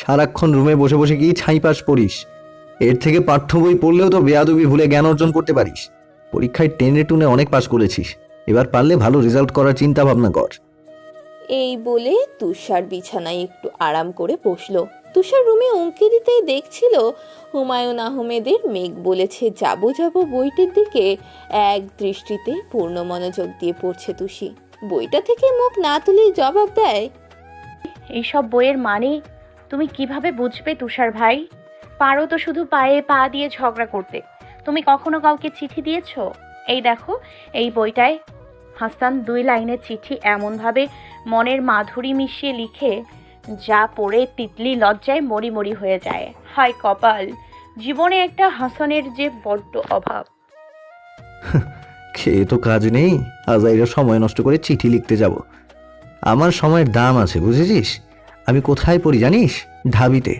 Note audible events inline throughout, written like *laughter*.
সারাক্ষণ রুমে বসে বসে কি ছাই পাস পড়িস? এর থেকে পাঠ্য বই পড়লেও তো বেয়াদবি ভুলে জ্ঞান অর্জন করতে পারিস। পরীক্ষায় টেনে টুনে অনেক পাস করেছিস। এবার পারলে ভালো রেজাল্ট করার চিন্তা ভাবনা কর। এই বলে তুষার বিছানায় একটু আরাম করে বসল। তুষার রুমে উঁকি দিতেই দেখছিল হুমায়ুন আহমেদের মেঘ বলেছে যাব যাব বইটির দিকে। এক দৃষ্টিতে পূর্ণ মনোযোগ দিয়ে পড়ছে তুষি। বইটা থেকে মুখ না তুলেই জবাব দেয় এইসব বইয়ের মানে তুমি কীভাবে বুঝবে, তুষার ভাই? পারো তো শুধু পায়ে পা দিয়ে ঝগড়া করতে। তুমি কখনো কাউকে চিঠি দিয়েছ? এই দেখো, এই বইটায় হাসান দুই লাইনের চিঠি এমনভাবে মনের মাধুরী মিশিয়ে লিখে, যা পড়ে তিতলি লজ্জায় মরি মরি হয়ে যায়। হায় কপাল, জীবনে একটা হাসানের যে বড্ড অভাব। *laughs* খেয়ে তো কাজ নেই, আজাইরা সময় নষ্ট করে চিঠি লিখতে যাব। আমার সময়ের দাম আছে, বুঝেছিস? আমি কোথায় পড়ি জানিস? ঢাবিতে।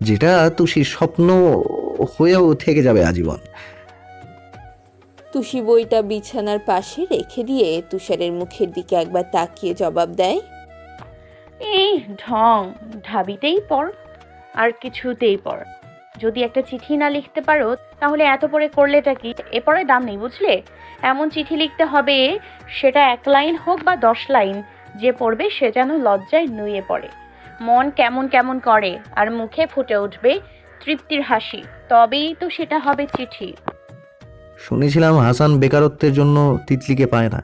যেটা তুষির স্বপ্ন হয়েও থেকে যাবে আজীবন। তুষি বইটা বিছানার পাশে রেখে দিয়ে তুষারের মুখের দিকে একবার তাকিয়ে জবাব দেয় এই ঢং ঢাবিতেই পড় আর কিছুতেই পড়। যদি একটা চিঠি না লিখতে পারো তাহলে এত পরে করলেটা কি? এ পরে দাম নেই বুঝলে? এমন চিঠি লিখতে হবে সেটা এক লাইন হোক বা দশ লাইন যে পড়বে সে যেন লজ্জায় নুয়ে পড়ে। মন কেমন কেমন করে আর মুখে ফুটে উঠবে তৃপ্তির হাসি। তবেই তো সেটা হবে চিঠি। শুনেছিলাম হাসান বেকারত্বের জন্য তিতলিকে পায় না।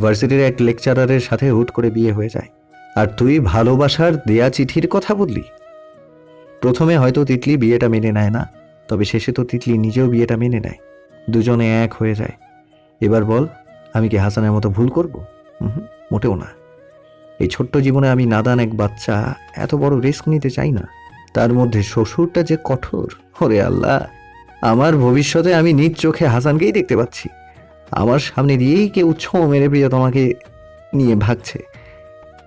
ভার্সিটির এক লেকচারারের সাথে হুট করে বিয়ে হয়ে যায়। আর তুই ভালোবাসার দেয়া চিঠির কথা বললি? প্রথমে হয়তো তিতলি বিয়েটা মেনে নেয় না, তবে শেষে তো তিতলি নিজেও বিয়েটা মেনে নেয়। দুজনে এক হয়ে যায়। এবার বল, আমি কি হাসানের মতো ভুল করব? মোটেও না। এই ছোট্ট জীবনে আমি নাদান এক বাচ্চা, এত বড় রিস্ক নিতে চাই না। তার মধ্যে শ্বশুরটা যে কঠোর, ওরে আল্লাহ! আমার ভবিষ্যতে আমি নিজ চোখে হাসানকেই দেখতে পাচ্ছি। আমার সামনে দিয়েই কেউ ছো মেরে প্রিয় তোমাকে নিয়ে ভাগছে।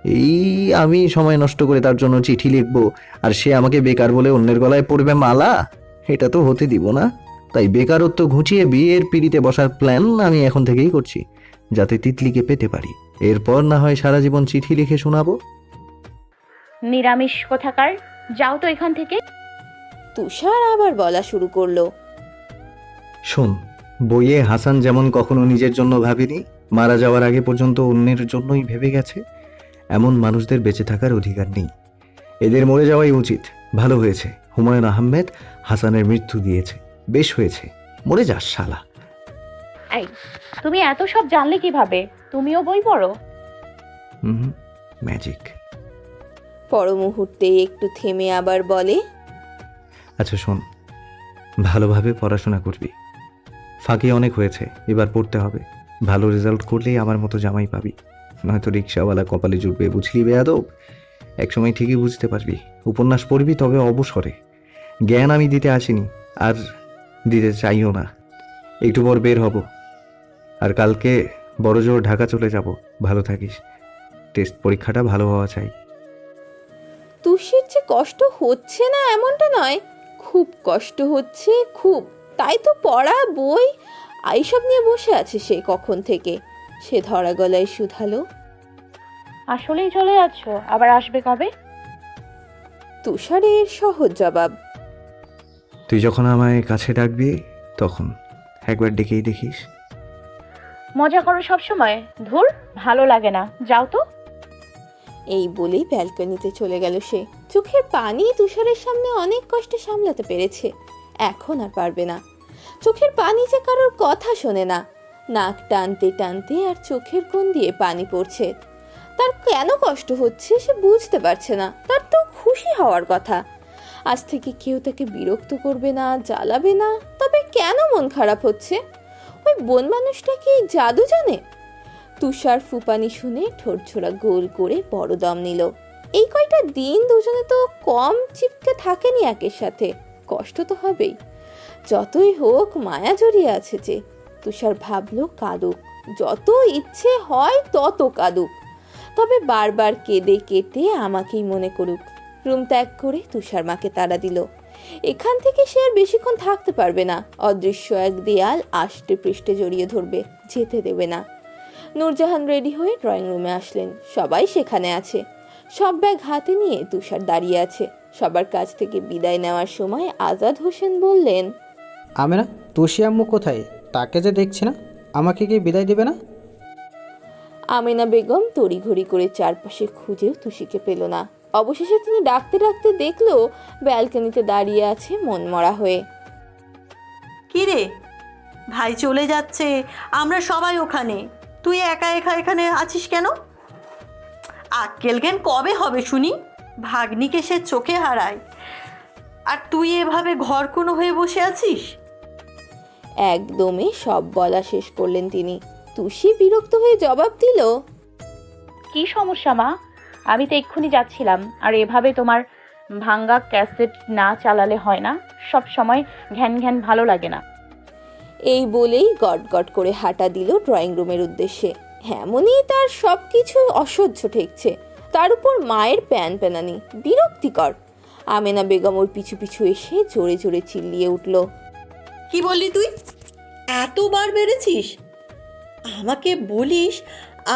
এই আমি সময় নষ্ট করে তার জন্য চিঠি লিখব, আর সে আমাকে বেকার বলে অন্যের গলায় পড়বে মালা। এটা তো হতে দিব না। তাই বেকারত্ব ঘুচিয়ে বিয়ের পিড়িতে বসার প্ল্যান আমি এখন থেকেই করছি, যাতে তিতলিকে পেতে পারি। এরপর না হয় সারা জীবন চিঠি লিখে শোনাবো? নিরামিষ কোথাকার? যাও তো এখান থেকে। তুষার আবার বলা শুরু করল। শোন বইয়ে হাসান যেমন কখনো নিজের জন্য ভাবেনি মারা যাওয়ার আগে পর্যন্ত অন্যের জন্যই ভেবে গেছে এমন মানুষদের বেঁচে থাকার অধিকার নেই। এদের মরে যাওয়াই উচিত। ভালো হয়েছে। হুমায়ুন আহমেদ হাসানের মৃত্যু দিয়েছে। বেশ হয়েছে। মরে যাস শালা। এই তুমি এত সব জানলে কীভাবে? তুমিও বই পড়ো। হুম ম্যাজিক পর মুহূর্তে একটু থেমে আবার বলে। আচ্ছা শোন ভালোভাবে পড়াশোনা করবি। ফাঁকি অনেক হয়েছে এবার পড়তে হবে। ভালো রেজাল্ট করলেই আমার মতো জামাই পাবি। নয়তো রিক্সাওয়ালা কপালে জুটবে বুঝলি বেয়াদব একসময় ঠিকই বুঝতে পারবি। উপন্যাস পড়বি তবে অবসরে। জ্ঞান আমি দিতে আসিনি আর দিতে চাইও না। একটু পর বের হব। আর কালকে বড় জোর ঢাকা চলে যাব। ভালো থাকিস। টেস্ট পরীক্ষাটা ভালো হওয়া চাই। তুষির যে কষ্ট হচ্ছে না এমনটা নয়। খুব কষ্ট হচ্ছে খুব। তাই তো পড়া বই এইসব নিয়ে বসে আছে সে কখন থেকে? সে ধরা গলায় শুধালো। আসলেই চলে যাচ্ছ। আবার আসবে কবে? তুষারের সহজ জবাব। তুই যখন আমায় কাছে ডাকবি তখন একবার ডেকেই দেখিস। মজা করো সব সময় ধুর, ভালো লাগে না। যাও তো। এই বলেই ব্যালকনিতে চলে গেল সে। চোখের পানি তুষারের সামনে অনেক কষ্টে সামলাতে পেরেছে। এখন আর পারবে না। চোখের পানি যে কারোর কথা শোনে না। নাক টানতে টানতে আর চোখের কোণ দিয়ে পানি পড়ছে। তার কেন কষ্ট হচ্ছে সে বুঝতে পারছে না। তার তো খুশি হওয়ার কথা। আজ থেকে কেউ তাকে বিরক্ত করবে না, জ্বালাবে না। তবে কেন মন খারাপ হচ্ছে? ওই বন মানুষটা কি জাদু জানে? তুষার ফুপানি শুনে ঠোঁট ছোড়া গোল করে বড় দম নিল। এই কয়টা দিন দুজনে তো কম চিপকে থাকেনি একের সাথে, কষ্ট তো হবেই। যতই হোক মায়া জড়িয়ে আছে যে, তুষার ভাবলো কাঁদুক, যত ইচ্ছে হয় তত কাঁদুক। তবে বারবার কেঁদে কেটে আমাকেই মনে করুক। রুম ত্যাগ করে তুষার মাকে তাড়া দিল। এখান থেকে সে আর বেশিক্ষণ থাকতে পারবে না। অদৃশ্য এক দেয়াল আষ্টে পৃষ্ঠে জড়িয়ে ধরবে যেতে দেবে না। নূরজাহান রেডি হয়ে ড্রয়িং রুমে আসলেন। সবাই সেখানে আছে। সব ব্যাগ হাতে নিয়ে তুষার দাঁড়িয়ে আছে। সবার কাছ থেকে বিদায় নেওয়ার সময় আজাদ হোসেন বললেন আমেনা তুষি আম্মু কোথায়? তাকে যে দেখছি না আমাকে কি বিদায় দেবে না? আমিনা বেগম তড়িঘড়ি করে চারপাশে খুঁজেও তুষিকে পেল না। অবশেষে তিনি ডাকতে ডাকতে দেখল ব্যালকনিতে দাঁড়িয়ে আছে মনমরা হয়ে। কি রে ভাই চলে যাচ্ছে আমরা সবাই ওখানে। তুই একা একা এখানে আছিস কেন? আক্কেল জ্ঞান কবে হবে শুনি? ভাগ্নিকে সে চোখে হারায়। আর তুই এভাবে ঘর কোনো হয়ে বসে আছিস? একদমই সব বলা শেষ করলেন তিনি। তুষি বিরক্ত হয়ে জবাব দিল কি সমস্যা মা? আমি তো এক্ষুনি যাচ্ছিলাম, আর এভাবে তোমার ভাঙ্গা ক্যাসেট না চালালে হয় না, সব সময় ঘ্যান ঘ্যান ভালো লাগে না। এই বলেই গট গট করে হাঁটা দিল ড্রয়িং রুমের উদ্দেশ্যে। এমনই তার সব কিছু অসহ্য ঠেকছে। তার উপর মায়ের প্যান প্যানানি বিরক্তিকর। আমেনা বেগম ওর পিছু পিছু এসে জোরে জোরে চিল্লিয়ে উঠল, কি বললি তুই? এতবার বেড়েছিস আমাকে বলিস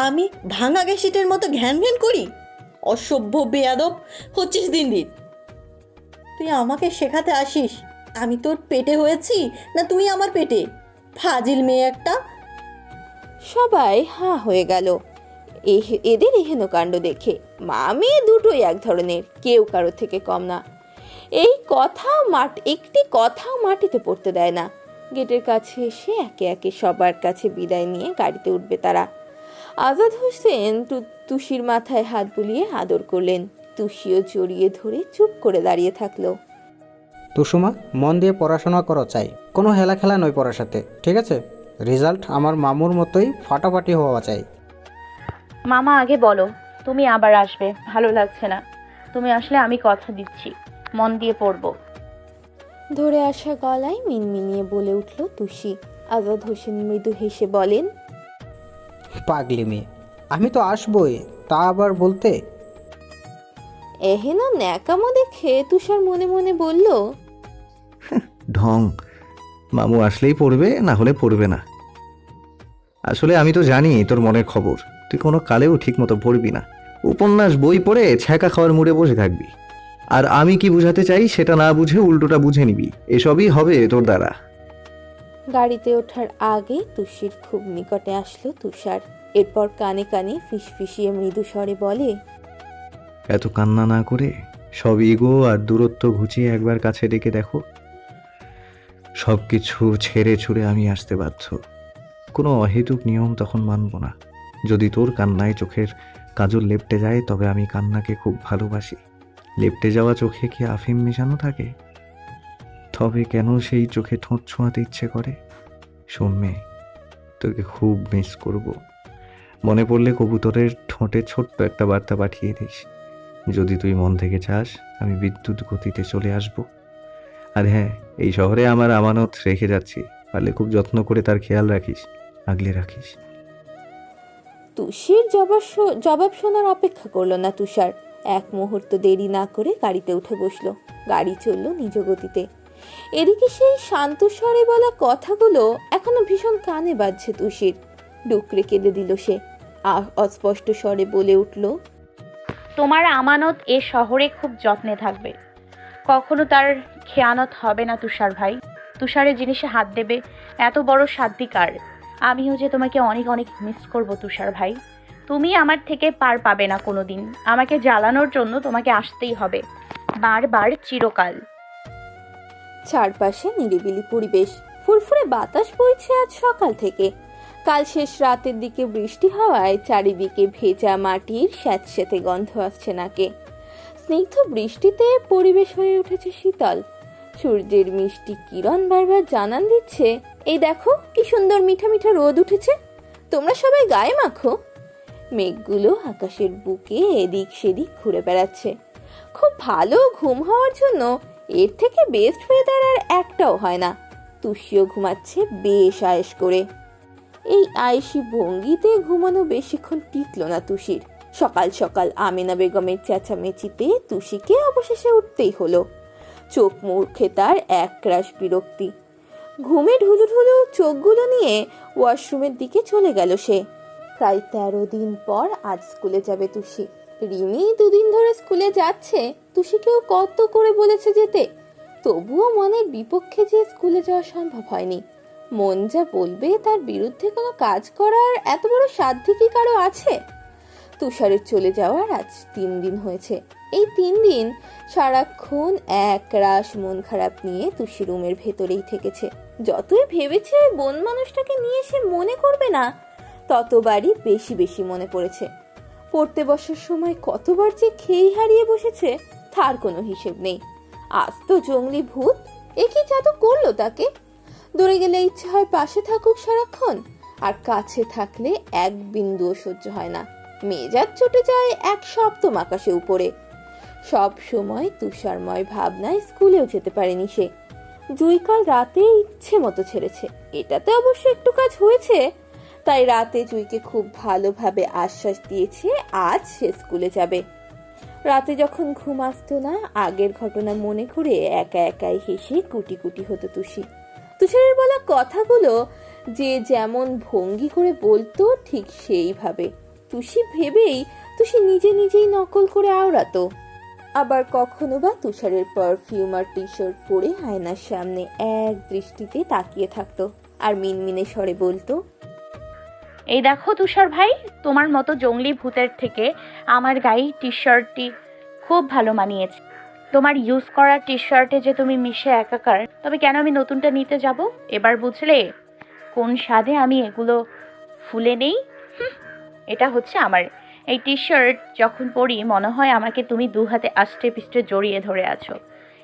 আমি ভাঙা গ্যাসেটের মতো ঘ্যান ঘ্যান করি? অসভ্য, বেয়াদব হচ্ছিস দিন দিন। তুই আমাকে শেখাতে আসিস? আমি তোর পেটে হয়েছি না তুই আমার পেটে? ফাজিল মেয়ে একটা। সবাই হাঁ হয়ে গেল। এদের এহেন কাণ্ড দেখে মা মেয়ে দুটোই এক ধরনের, কেউ কারও থেকে কম না। এই কথা মাঠ, একটি কথাও মাটিতে পড়তে দেয় না। গেটের কাছে এসে একে একে সবার কাছে বিদায় নিয়ে গাড়িতে উঠবে তারা। আজাদ হোসেন তু- তুষির মাথায় হাত বুলিয়ে আদর করলেন। তুষিও জড়িয়ে ধরে চুপ করে দাঁড়িয়ে থাকল। তুষুমা মন দিয়ে পড়াশোনা করো চাই। কোনো হেলা খেলা নয় পড়ার সাথে ঠিক আছে? রেজাল্ট আমার মামুর মতোই ফাটাফাটি হওয়া চাই। মামা আগে বলো তুমি আবার আসবে ভালো লাগছে না। তুমি আসলে আমি কথা দিচ্ছি মন দিয়ে পড়ব। ধরে আসা গলায় মিনমিনিয়ে বলে উঠল তুষি। আজাদ হোসেন মৃদু হেসে বলেন পাগলি মেয়ে। আমি তো আসবই তা আবার বলতে? এহেন ন্যাকামো দেখে তুষার মনে মনে বলল ঢং মামু আসলেই পড়বে না হলে পড়বে না। আসলে আমি তো জানি তোর মনের খবর তুই কোনো কালেও ঠিক মতো পড়বি না। উপন্যাস বই পড়ে ছ্যাঁকা খাওয়ার মুড়ে বসে থাকবি। আর আমি কি বুঝাতে চাই সেটা না বুঝে উল্টোটা বুঝে নিবি। এসবই হবে তোর দ্বারা। গাড়িতে ওঠার আগে তুষির খুব নিকটে আসলো তুষার। এরপর কানে কানে ফিসফিসিয়ে মৃদু স্বরে বলে, এত কান্না না করে সব ইগো আর দূরত্ব ঘুচিয়ে একবার কাছে ডেকে দেখো। সব কিছু ছেড়ে ছুড়ে আমি আসতে বাধ্য। কোনো অহেতুক নিয়ম তখন মানব না। যদি তোর কান্নায় চোখের কাজল লেপটে যায়, তবে আমি কান্নাকে খুব ভালোবাসি। লেপটে যাওয়া চোখে কি আফিম মেশানো থাকে? তবে কেন সেই চোখে ঠোঁট ছোঁয়াতে ইচ্ছে করে? শোন মেয়ে তোকে খুব মিস করব। মনে পড়লে কবুতরের ঠোঁটে ছোট্ট একটা বার্তা পাঠিয়ে দিস। যদি তুই মন থেকে চাস, আমি বিদ্যুৎ গতিতে চলে আসব। আর হ্যাঁ এই শহরে আমার আমানত রেখে যাচ্ছি। পারলে খুব যত্ন করে তার খেয়াল রাখিস, আগলে রাখিস। তুষির জবাব জবাব শোনার অপেক্ষা করল না তুষার। এক মুহূর্ত দেরি না করে গাড়িতে উঠে বসল। গাড়ি চলল নিজ গতিতে। এদিকে সেই শান্ত স্বরে বলা কথাগুলো এখনও ভীষণ কানে বাজছে তুষির। ডুকরে কেঁদে দিল সে। আ- অস্পষ্ট স্বরে বলে উঠল, তোমার আমানত এ শহরে খুব যত্নে থাকবে। কখনো তার খেয়ানত হবে না তুষার ভাই। তুষারের জিনিসে হাত দেবে, এত বড় সাধ্বিকার আমিও যে তোমাকে অনেক অনেক মিস করব তুষার ভাই। তুমি আমার থেকে পার পাবে না কোনো দিন আমাকে জ্বালানোর জন্য তোমাকে আসতেই হবে। বারবার চিরকাল। চারপাশে নিরিবিলি পরিবেশ। ফুরফুরে বাতাস বইছে আজ সকাল থেকে। কাল শেষ রাতের দিকে বৃষ্টি হওয়ায় চারিদিকে ভেজা মাটির স্যাঁতস্যাঁতে গন্ধ আসছে নাকে। স্নিগ্ধ বৃষ্টিতে পরিবেশ হয়ে উঠেছে শীতল। সূর্যের মিষ্টি কিরণ বারবার জানান দিচ্ছে, এই দেখো, কি সুন্দর মিঠা মিঠা রোদ উঠেছে। তোমরা সবাই গায়ে মাখো। মেঘগুলো আকাশের বুকে এদিক সেদিক ঘুরে বেড়াচ্ছে। খুব ভালো ঘুম হওয়ার জন্য এর থেকে বেস্ট ওয়েদার আর একটাও হয় না। তুষিও ঘুমাচ্ছে বেশ আয়েস করে। এই আয়েসি ভঙ্গিতে ঘুমানো বেশিক্ষণ টিকল না তুষির। সকাল সকাল আমিনা বেগমের চেঁচামেচিতে তুষিকে অবশেষে উঠতেই হলো। চোখ মুখে তার একরাশ বিরক্তি। ঘুমে ঢুলু ঢুলু চোখগুলো নিয়ে ওয়াশরুমের দিকে চলে গেল সে। প্রায় তেরো দিন পর আজ স্কুলে যাবে তুষি। রিমি দুদিন ধরে স্কুলে যাচ্ছে। তুষিকেও কত করে বলেছে যেতে। তবুও মনের বিপক্ষে যে স্কুলে যাওয়া সম্ভব হয়নি। মন যা বলবে তার বিরুদ্ধে কোনো কাজ করার এত বড় সাধ্য কি কারও আছে? তুষারের চলে যাওয়ার আজ তিন দিন হয়েছে। এই তিন দিন সারাক্ষণ এক রাশ মন খারাপ নিয়ে তুষি রুমের ভেতরেই থেকেছে। যতই ভেবেছে বন মানুষটাকে নিয়ে সে মনে করবে না, ততবারই বেশি বেশি মনে পড়েছে। পড়তে বসার সময় কতবার যে খেই হারিয়ে বসেছে, তার কোনো হিসেব নেই। আজ তো জঙ্গলি ভূত, এ কি জাদু করল তাকে? দূরে গেলে ইচ্ছে হয় পাশে থাকুক সারাক্ষণ, আর কাছে থাকলে এক বিন্দুও সহ্য হয় না। মেজাজ চটে যায় এক সপ্তম আকাশে উপরে। সব সময় তুষারময় ভাবনায় স্কুলেও যেতে পারেনি সে। জুইকাল রাতে ইচ্ছে মতো ছেড়েছে। এটাতে অবশ্য একটু কাজ হয়েছে। তাই রাতে জুইকে খুব ভালোভাবে আশ্বাস দিয়েছে, আজ সে স্কুলে যাবে। রাতে যখন ঘুম আসতো না, আগের ঘটনা মনে করে একা একাই হেসে কুটি কুটি হতো তুষি। তুষারের বলা কথাগুলো যে যেমন ভঙ্গি করে বলতো, ঠিক সেইভাবে। তুষি ভেবেই তুষি নিজে নিজেই নকল করে আওড়াতো। আবার কখনো বা তুষারের পারফিউম আর টি শার্ট পরে আয়নার সামনে এক দৃষ্টিতে তাকিয়ে থাকতো আর মিনমিনে স্বরে বলতো এই দেখো তুষার ভাই, তোমার মতো জঙ্গলি ভূতের থেকে আমার গায়ে টি শার্টটি খুব ভালো মানিয়েছে। তোমার ইউজ করা টি শার্টে যে তুমি মিশে একাকার, তবে কেন আমি নতুনটা নিতে যাব? এবার বুঝলে কোন স্বাদে আমি এগুলো ফুলে নেই? এটা হচ্ছে আমার। এই টি শার্ট যখন পরি, মনে হয় আমাকে তুমি দু হাতে আষ্টে পিষ্টে জড়িয়ে ধরে আছো।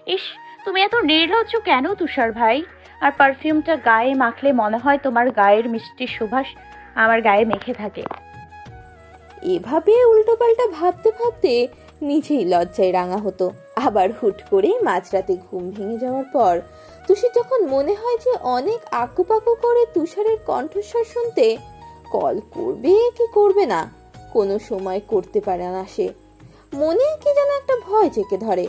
ইস, তুমি এত নির্লজ্জ কেন তুষার ভাই? আর পারফিউমটা গায়ে মাখলে মনে হয় তোমার গায়ের মিষ্টি সুবাস আমার গায়ে মেখে থাকে। এভাবে উল্টোপাল্টা ভাবতে ভাবতে নিজেই লজ্জায় রাঙা হতো। আবার হুট করে মাঝরাতে ঘুম ভেঙে যাওয়ার পর তুষির যখন মনে হয় যে অনেক আকুপাকু করে তুষারের কণ্ঠস্বর শুনতে কল করবে কি করবে না? কোনো সময় করতে পারে না সে। মনে কি যেন একটা ভয় চেকে ধরে।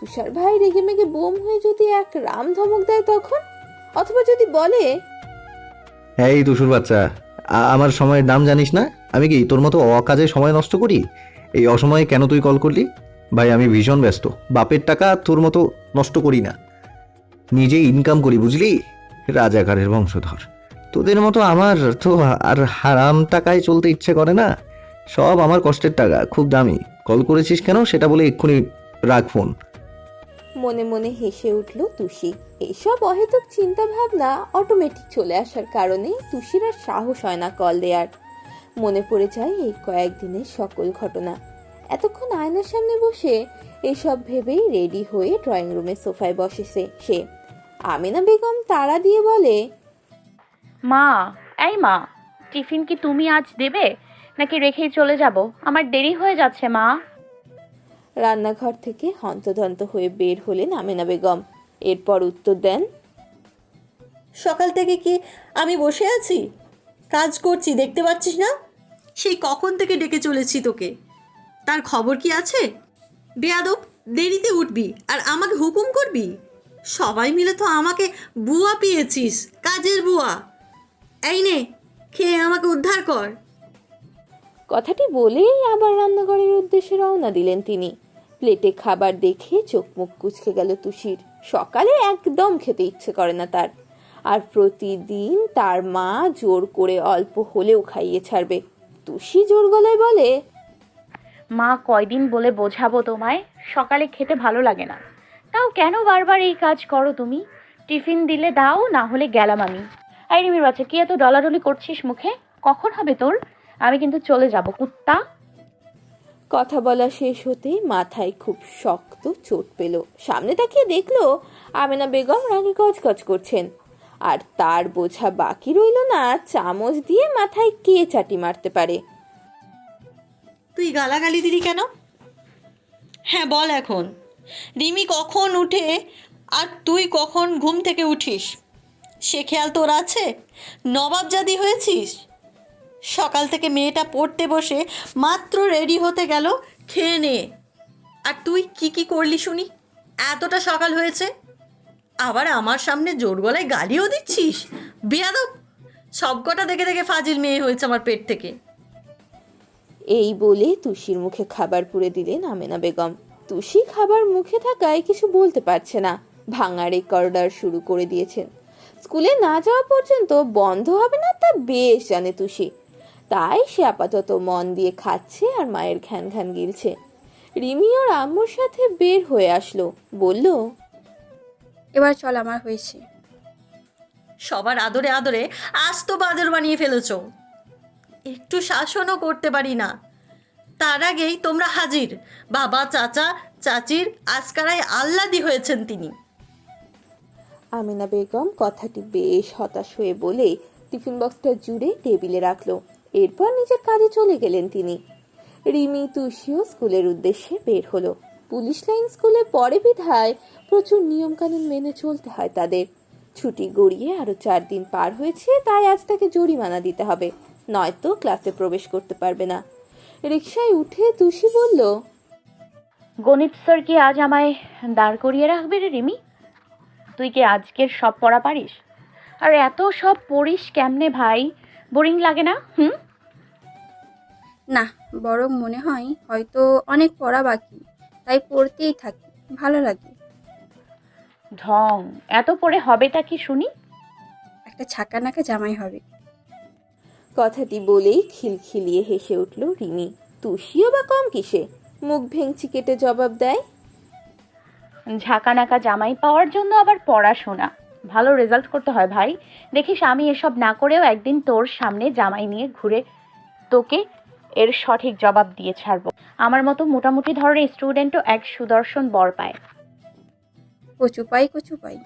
তুষার ভাই রেগে মেগে বোম হয়ে যদি এক রাম ধমক দেয় তখন? অথবা যদি বলে এই তুষুর বাচ্চা আমার সময়ের দাম জানিস না? আমি কি তোর মতো অকাজে সময় নষ্ট করি? এই অসময়ে কেন তুই কল করলি? ভাই, আমি ভীষণ ব্যস্ত। বাপের টাকা তোর মতো নষ্ট করি না। নিজে ইনকাম করি, বুঝলি? রাজাকারের বংশধর। তোদের মতো আমার তো আর হারাম টাকায় চলতে ইচ্ছে করে না। সব আমার কষ্টের টাকা, খুব দামি। কল করেছিস কেন? সেটা বলে এক্ষুনি রাখ ফোন মনে মনে হেসে উঠল তুষি। এইসব অহেতুক চিন্তা ভাবনা অটোমেটিক চলে আসার কারণে তুষির আর সাহস হয় না কল দেয়ার। মনে পড়ে যায় এই কয়েকদিনের সকল ঘটনা। এতক্ষণ আয়নার সামনে বসে এইসব ভেবেই রেডি হয়ে ড্রয়িং রুমে সোফায় বসেছে সে। আমিনা বেগম তাড়া দিয়ে বলে, মা, এই মা, টিফিন কি তুমি আজ দেবে? নাকি রেখেই চলে যাব? আমার দেরি হয়ে যাচ্ছে, মা। রান্নাঘর থেকে হন্তদন্ত হয়ে বের হলেন আমিনা বেগম। এরপর উত্তর দেন সকাল থেকে কি আমি বসে আছি? কাজ করছি দেখতে পাচ্ছিস না? সেই কখন থেকে ডেকে চলেছি তোকে? তার খবর কি আছে? বেয়াদব দেরিতে উঠবি আর আমাকে হুকুম করবি? সবাই মিলে তো আমাকে বুয়া পেয়েছিস কাজের বুয়া। এই নে খেয়ে আমাকে উদ্ধার কর। কথাটি বলেই আবার রান্নাঘরের উদ্দেশ্যে রওনা দিলেন তিনি। প্লেটে খাবার দেখে চোখ মুখ কুচকে গেল তুষির। সকালে একদম খেতে ইচ্ছে করে না তার। আর প্রতিদিন তার মা জোর করে অল্প হলেও খাইয়ে ছাড়বে। তুষি জোর গলায় বলে, মা, কয়দিন বলে বোঝাবো তোমায়? সকালে খেতে ভালো লাগে না। তাও কেন বারবার এই কাজ করো তুমি? টিফিন দিলে দাও, না হলে গেলাম আমি। আই রিমির বাচ্চা, কি এত ডলাডলি করছিস মুখে? কখন হবে তোর? আমি কিন্তু চলে যাব, কুত্তা। কথা বলা শেষ হতে মাথায় খুব শক্ত চোট পেল। সামনে তাকিয়ে দেখল আমেনা বেগম রাগে গজগজ করছেন। আর তার বোঝা বাকি রইল না, চামচ দিয়ে মাথায় কে চাটি মারতে পারে। তুই গালাগালি দিলি কেন? হ্যাঁ বল এখন। রিমি কখন উঠে আর তুই কখন ঘুম থেকে উঠিস? সে খেয়াল তোর আছে? নবাবজাদি হয়েছিস? সকাল থেকে মেয়েটা পড়তে বসে মাত্র রেডি হতে গেল, খেয়ে নে। আর তুই কি কি করলি শুনি? এতটা সকাল হয়েছে। আবার আমার সামনে জোর গলায় গালিও দিচ্ছিস? বেয়াদব! সবকটা দেখে দেখে ফাজিল মেয়ে হয়েছে আমার পেট থেকে। এই বলে তুষির মুখে খাবার পুরে দিলেন আমেনা বেগম। তুষি খাবার মুখে থাকায় কিছু বলতে পারছে না। ভাঙা রেকর্ডার শুরু করে দিয়েছেন। স্কুলে না যাওয়া পর্যন্ত বন্ধ হবে না তা বেশ জানে তুষি। তাই সে আপাতত মন দিয়ে খাচ্ছে আর মায়ের ঘ্যান ঘ্যান গিলছে। রিমি ওর আম্মুর সাথে বের হয়ে আসলো। বলল এবার চল আমার হয়েছে। সবার আদরে আদরে আজ তো বাদর বানিয়ে ফেলেছ। একটু শাসনও করতে পারি না। তার আগেই তোমরা হাজির। বাবা চাচা চাচির আজকারায় আহ্লাদি হয়েছেন তিনি। আমিনা বেগম কথাটি বেশ হতাশ হয়ে বলে টিফিন বক্সটা জুড়ে টেবিলে রাখল। এরপর নিজের কাজে চলে গেলেন তিনি। রিমি তুষিও স্কুলের উদ্দেশ্যে বের হলো। পুলিশ লাইন স্কুলে পরে বিধায় প্রচুর নিয়মকানুন মেনে চলতে হয় তাদের। ছুটি গড়িয়ে আরও চার দিন পার হয়েছে, তাই আজ তাকে জরিমানা দিতে হবে। নয়তো ক্লাসে প্রবেশ করতে পারবে না। রিকশায় উঠে তুষি বলল, গণিত স্যার কি আজ আমায় দাঁড় করিয়ে রাখবে রে রিমি? তুই কি আজকের সব পড়া পারিস? আর এত সব পড়িস কেমনে ভাই? বোরিং লাগে না, হুম? না বরং মনে হয় হয়তো অনেক পড়া বাকি তাই পড়তেই থাকি ভালো লাগে। ঢং এত পড়ে হবেটা কি শুনি? একটা ছাকা নাকা জামাই হবে। কথাটি বলেই খিলখিলিয়ে হেসে উঠল রিমি। তুষিও বা কম কিসে? মুখ ভেঙচি কেটে জবাব দেয়। ঝাঁকানাকা জামাই পাওয়ার জন্য আবার পড়াশোনা। ভালো রেজাল্ট করতে হয় ভাই। দেখিস আমি এসব না করেও একদিন তোর সামনে জামাই নিয়ে ঘুরে তোকে এর সঠিক জবাব দিয়ে ছাড়বো। আমার মতো মোটামুটি ধরনের স্টুডেন্টও এক সুদর্শন বর পায়। কচু পাই কচু পাই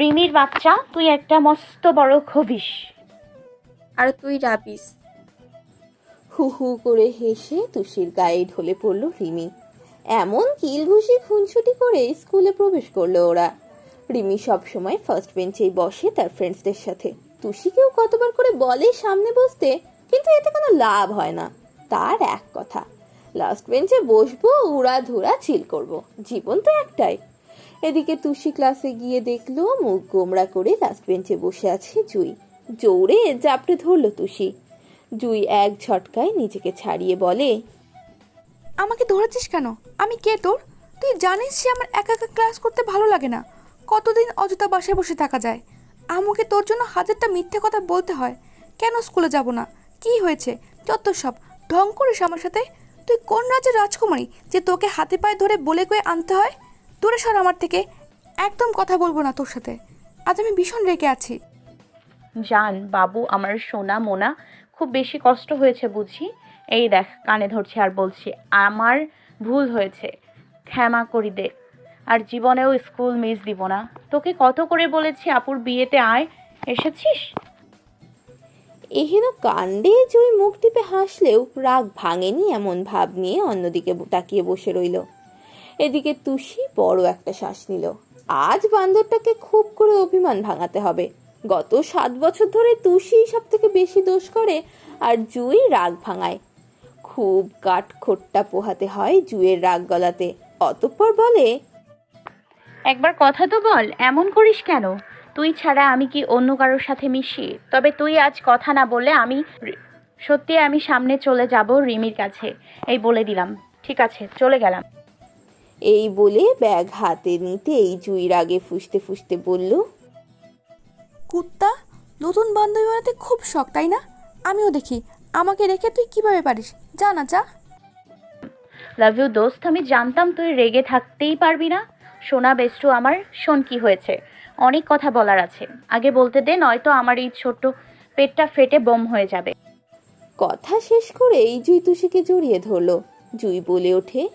রিমির বাচ্চা তুই একটা মস্ত বড় খবিস আর তুই রাবিস। হু হু করে হেসে তুষির গায়ে ঢলে পড়ল রিমি। এমন কিল ঘুষি খুনছুটি করে স্কুলে প্রবেশ করল ওরা। রিমি সবসময় ফার্স্ট বেঞ্চেই বসে তার ফ্রেন্ডসদের সাথে। তুষিকেও কতবার করে বলে সামনে বসতে কিন্তু এতে কোনো লাভ হয় না। তার এক কথা লাস্ট বেঞ্চে বসবো উড়া ধুরা চিল করব। জীবন তো একটাই। এদিকে তুষি ক্লাসে গিয়ে দেখল, মুখ গোমড়া করে লাস্ট বেঞ্চে বসে আছে জুই। জোরে জাপটে ধরলো তুষি। জুই এক ঝটকায় নিজেকে ছাড়িয়ে বলে, আমাকে ধরেছিস কেন? আমি কে তোর? তুই জানিস সে আমার একা একা ক্লাস করতে ভালো লাগে না। কতদিন অযথা বাসায় বসে থাকা যায়? আমাকে তোর জন্য হাজারটা মিথ্যে কথা বলতে হয়। কেন স্কুলে যাব না? কি হয়েছে? যত সব, ঢং করিস আমার সাথে? তুই কোন রাজ্যের রাজকুমারী যে তোকে হাতে পায়ে ধরে বলে কয়ে আনতে হয়? দূরে সর আমার থেকে, একদম কথা বলব না তোর সাথে। আজ আমি ভীষণ রেগে আছি। জান, বাবু, আমার সোনা মোনা, খুব বেশি কষ্ট হয়েছে বুঝি? এই দেখ, কানে ধরছে আর বলছি, আমার ভুল হয়েছে, ক্ষমা করি দে। আর জীবনেও স্কুল মিস দিব না। তোকে কত করে বলেছি আপুর বিয়েতে আয়, এসেছিস? এহেন কাণ্ডে জুই মুখ টিপে হাসলেও রাগ ভাঙেনি এমন ভাব নিয়ে অন্যদিকে তাকিয়ে বসে রইল। এদিকে তুষি বড় একটা শ্বাস নিল। আজ বান্দরটাকে খুব করে অভিমান ভাঙাতে হবে। গত সাত বছর ধরে তুষি সব থেকে বেশি দোষ করে আর জুই রাগ ভাঙায়। খুব কাঠ খোট্টা পোহাতে হয় জুয়ের রাগ গলাতে। অতঃপর বলে, একবার কথা তো বল, এমন করিস কেন? তুই ছাড়া আমি কি অন্য কারোর সাথে মিশি? তবে তুই আজ কথা না বললে আমি সত্যি আমি সামনে চলে যাব রিমির কাছে। এই বলে দিলাম। ঠিক আছে চলে গেলাম। এই বলে ব্যাগ হাতে নিতে এই জুই রাগে ফুসতে ফুসতে বলল কুত্তা নতুন বান্ধবী বানাতে খুব শখ তাই না? আমিও দেখি। আমাকে রেখে তুই কীভাবে পারিস? যা না যা। লাভ ইউ দোস্ত আমি জানতাম তুই রেগে থাকতেই পারবি না। সোনা বেস্টু আমার শোন কি হয়েছে। অনেক কথা বলার আছে। আগে বলতে দে নয়তো আমার এই ছোট্ট পেটটা ফেটে বম হয়ে যাবে। কথা শেষ করেই জুই তুষিকে জড়িয়ে ধরলো। জুই বলে ওঠে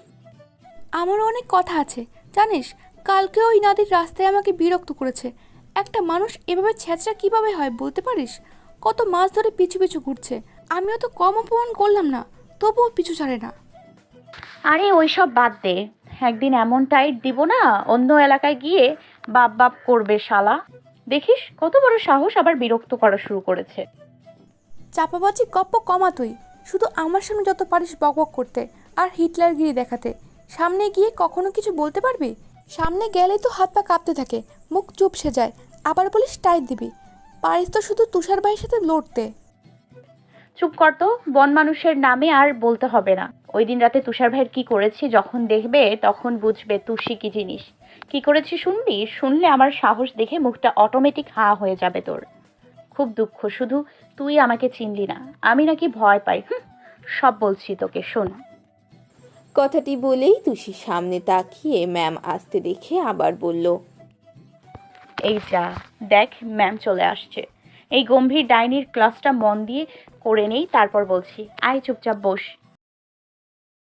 আমারও অনেক কথা আছে। জানিস কালকে ওই নদীর রাস্তায় আমাকে বিরক্ত করেছে। একটা মানুষ এভাবে ছেঁচড়া কীভাবে হয় বলতে পারিস? কত মাছ ধরে পিছু পিছু ঘুরছে। আমিও তো কম অপমান করলাম না তবুও পিছু ছাড়ে না। আরে ওইসব বাদ দে। একদিন এমন টাইট দিব না অন্য এলাকায় গিয়ে বাপ বাপ করবে শালা। দেখিস কত বড় সাহস আবার বিরক্ত করা শুরু করেছে। চাপাবাজি গপ্প কমা তুই। শুধু আমার সামনে যত পারিস বকবক করতে আর হিটলার হিটলারগিরি দেখাতে। সামনে গিয়ে কখনো কিছু বলতে পারবি? সামনে গেলে তো হাত পা কাঁপতে থাকে মুখ চুপসে যায় আবার বলিস টাইট দিবি। পারিস তো শুধু তুষার ভাইয়ের সাথে লড়তে। চুপ কর তো বন মানুষের নামে আর বলতে হবে না। ওই দিন রাতে তুষার ভাইয়ের কি করেছি যখন দেখবে তখন বুঝবে তুষি কি জিনিস। কি করেছি শুনবি শুনলে আমার সাহস দেখে মুখটা অটোমেটিক হা হয়ে যাবে তোর। খুব দুঃখ শুধু তুই আমাকে চিনলি না। আমি নাকি ভয় পাই সব বলছি তোকে শোন। কথাটি বলেই তুষি সামনে তাকিয়ে ম্যাম আসতে দেখে আবার বলল এই যা দেখ ম্যাম চলে আসছে। এই গম্ভীর ডাইনির ক্লাসটা মন দিয়ে করে নেই তারপর বলছি আয় চুপচাপ বস।